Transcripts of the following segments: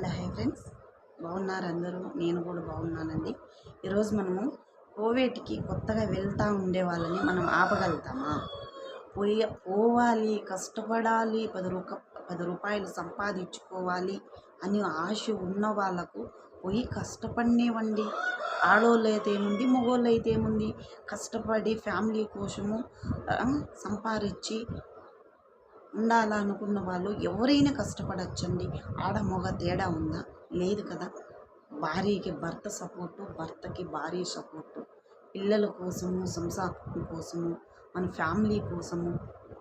Hello hi friends. బాగున్నారు అందరూ? నేను కూడా బాగున్నానండి. ఈరోజు మనము కోవిడ్కి కొత్తగా వెళ్తూ ఉండే వాళ్ళని మనం ఆపగలుగుతామా? పోయి పోవాలి కష్టపడాలి పది రూప పది రూపాయలు సంపాదించుకోవాలి అని ఆశ ఉన్న వాళ్ళకు పోయి కష్టపడినేవండి. ఆడోళ్ళు అయితే ఏముంది మగోళ్ళు అయితే ఏముంది కష్టపడి ఫ్యామిలీ కోసము సంపాదించి ఉండాలనుకున్న వాళ్ళు ఎవరైనా కష్టపడచ్చండి. ఆడ మగ తేడా ఉందా? లేదు కదా. భార్యకి భర్త సపోర్టు భర్తకి భార్య సపోర్టు. పిల్లల కోసము సంసారం కోసము మన ఫ్యామిలీ కోసము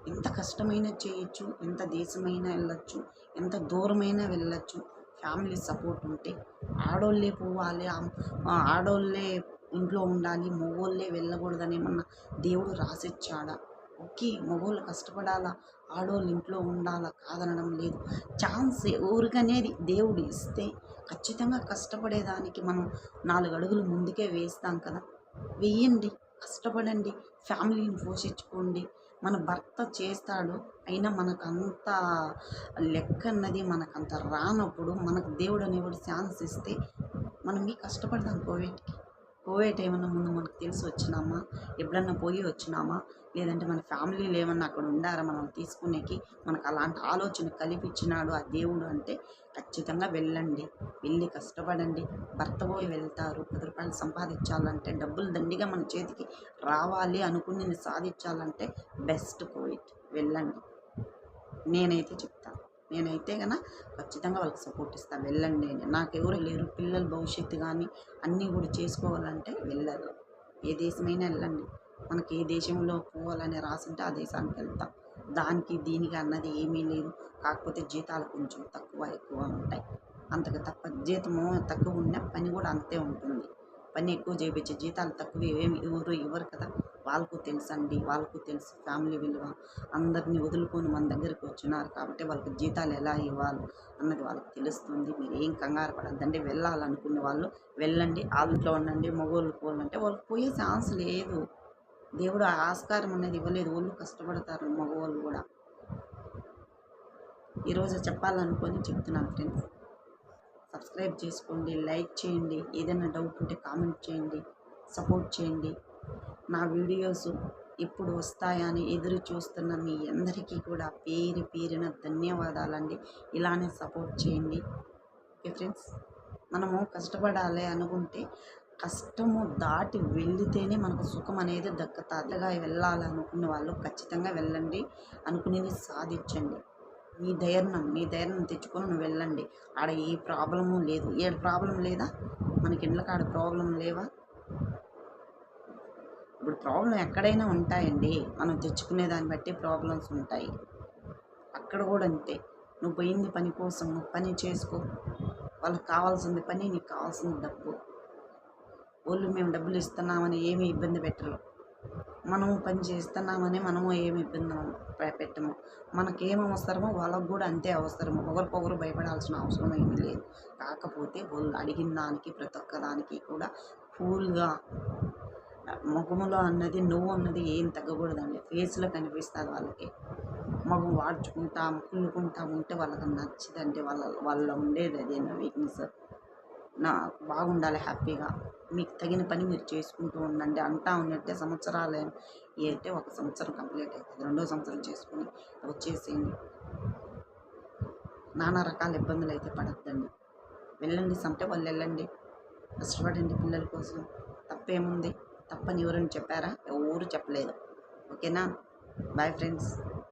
ఎంత కష్టమైనా చేయొచ్చు ఎంత దేశమైనా వెళ్ళొచ్చు ఎంత దూరమైనా వెళ్ళొచ్చు. ఫ్యామిలీ సపోర్ట్ ఉంటే ఆడోళ్ళే పోవాలి ఆడోళ్ళే ఇంట్లో ఉండాలి మగోళ్ళే వెళ్ళకూడదని ఏమన్నా దేవుడు రాసిచ్చాడా? ఓకే మగోళ్ళు కష్టపడాలా? ఆడోళ్ళు ఇంట్లో ఉండాలా? కాదనడం లేదు. ఛాన్స్ ఊరికనేది దేవుడు ఇస్తే ఖచ్చితంగా కష్టపడేదానికి మనం నాలుగు అడుగులు ముందుకే వేస్తాం కదా. వెయ్యండి కష్టపడండి ఫ్యామిలీని పోషించుకోండి. మన భర్త చేస్తాడు అయినా మనకంత లెక్క అన్నది మనకు అంత రానప్పుడు మనకు దేవుడు అనేవాడు ఛాన్స్ ఇస్తే మనం ఈ కష్టపడదాం కోవిడ్కి? కోవిడ్ ఏమన్నా ముందు మనకు తెలిసి వచ్చినామా? ఎప్పుడన్నా పోయి వచ్చినామా? లేదంటే మన ఫ్యామిలీలు ఏమన్నా అక్కడ ఉండారా మనం తీసుకునేకి? మనకు అలాంటి ఆలోచన కల్పించినాడు ఆ దేవుడు అంటే ఖచ్చితంగా వెళ్ళండి. వెళ్ళి కష్టపడండి. భర్త పోయి వెళ్తారు. పది రూపాయలు సంపాదించాలంటే డబ్బులు దండిగా మన చేతికి రావాలి అనుకుని సాధించాలంటే బెస్ట్ కోవిడ్ వెళ్ళండి. నేనైతే చెప్తాను. నేనైతే కన ఖచ్చితంగా వాళ్ళకి సపోర్ట్ ఇస్తాను వెళ్ళండి అని నాకు ఎవరు లేరు. పిల్లల భవిష్యత్తు కానీ అన్నీ కూడా చేసుకోవాలంటే వెళ్ళరు ఏ దేశమైనా వెళ్ళండి. మనకి ఏ దేశంలో పోవాలని రాసింటే ఆ దేశానికి వెళ్తాం. దానికి దీనికి అన్నది ఏమీ లేదు. కాకపోతే జీతాలు కొంచెం తక్కువ ఎక్కువ ఉంటాయి. అంతకు తప్ప జీతము తక్కువ ఉన్న పని కూడా అంతే ఉంటుంది. పని ఎక్కువ చేయించే జీతాలు తక్కువ ఏమి ఎవరు ఇవ్వరు కదా. వాళ్ళకు తెలుసండి వాళ్ళకు తెలుసు ఫ్యామిలీ విలువ. అందరినీ వదులుకొని మన దగ్గరికి వచ్చినారు కాబట్టి వాళ్ళకి జీతాలు ఎలా ఇవ్వాలి అన్నది వాళ్ళకి తెలుస్తుంది. మీరు ఏం కంగారు పడద్దండి. వెళ్ళాలనుకునే వాళ్ళు వెళ్ళండి. వాళ్ళతో ఉండండి మగవాళ్ళు పోలంటే వాళ్ళకి పోయే ఛాన్స్ లేదు. దేవుడు ఆ ఆస్కారం అనేది ఇవ్వలేదు. వాళ్ళు కష్టపడతారు మగవాళ్ళు కూడా. ఈరోజు చెప్పాలనుకొని చెప్తున్నాను ఫ్రెండ్స్. సబ్స్క్రైబ్ చేసుకోండి లైక్ చేయండి. ఏదైనా డౌట్ ఉంటే కామెంట్ చేయండి సపోర్ట్ చేయండి. నా వీడియోస్ ఎప్పుడు వస్తాయని ఎదురు చూస్తున్న మీ అందరికీ కూడా పేరు పేరిన ధన్యవాదాలండి. ఇలానే సపోర్ట్ చేయండి. ఓకే ఫ్రెండ్స్ మనము కష్టపడాలి అనుకుంటే కష్టము దాటి వెళితేనే మనకు సుఖం అనేది దక్కతాతగా వెళ్ళాలనుకున్న వాళ్ళు ఖచ్చితంగా వెళ్ళండి. అనుకునేది సాధించండి. మీ ధైర్యం మీ ధైర్యం తెచ్చుకొని నువ్వు వెళ్ళండి. ఆడ ఏ ప్రాబ్లము లేదు. ఏ ప్రాబ్లం లేదా? మనకి ఇండ్లకాడ ప్రాబ్లం లేవా? ఇప్పుడు ప్రాబ్లం ఎక్కడైనా ఉంటాయండి. మనం తెచ్చుకునే దాన్ని బట్టి ప్రాబ్లమ్స్ ఉంటాయి. అక్కడ కూడా అంతే. నువ్వు పోయింది పని కోసం నువ్వు పని చేసుకో. వాళ్ళకి కావాల్సింది పని నీకు కావాల్సింది డబ్బు. వాళ్ళు మేము డబ్బులు ఇస్తున్నామని ఏమీ ఇబ్బంది పెట్టరు. మనము పని చేస్తున్నామని మనము ఏమి ఇబ్బంది పెట్టము. మనకేం అవసరమో వాళ్ళకు కూడా అంతే అవసరము. ఒకరికొకరు భయపడాల్సిన అవసరం ఏమీ లేదు. కాకపోతే వాళ్ళు అడిగిన దానికి ప్రతి ఒక్క దానికి కూడా కూల్గా ముఖములో అన్నది నువ్వు అన్నది ఏం తగ్గకూడదండి. ఫేస్లో కనిపిస్తుంది వాళ్ళకి. మగం వాడ్చుకుంటా కుళ్ళుకుంటా ఉంటే వాళ్ళకి నచ్చదండి. వాళ్ళ వాళ్ళ ఉండేది అదే నా వీక్నెస్ నా బాగుండాలి హ్యాపీగా. మీకు తగిన పని మీరు చేసుకుంటూ ఉండండి. అంటా ఉన్నట్టే సంవత్సరాలు ఏంటంటే ఒక సంవత్సరం కంప్లీట్ అవుతుంది రెండో సంవత్సరం చేసుకుని వచ్చేసేయండి. నానా రకాల ఇబ్బందులు అయితే పడద్దండి. వెళ్ళండి సంటే వాళ్ళు వెళ్ళండి. కష్టపడండి పిల్లల కోసం. తప్పేముంది? తప్పని ఎవరైనా చెప్పారా? ఎవరు చెప్పలేదు. ఓకేనా? Bye friends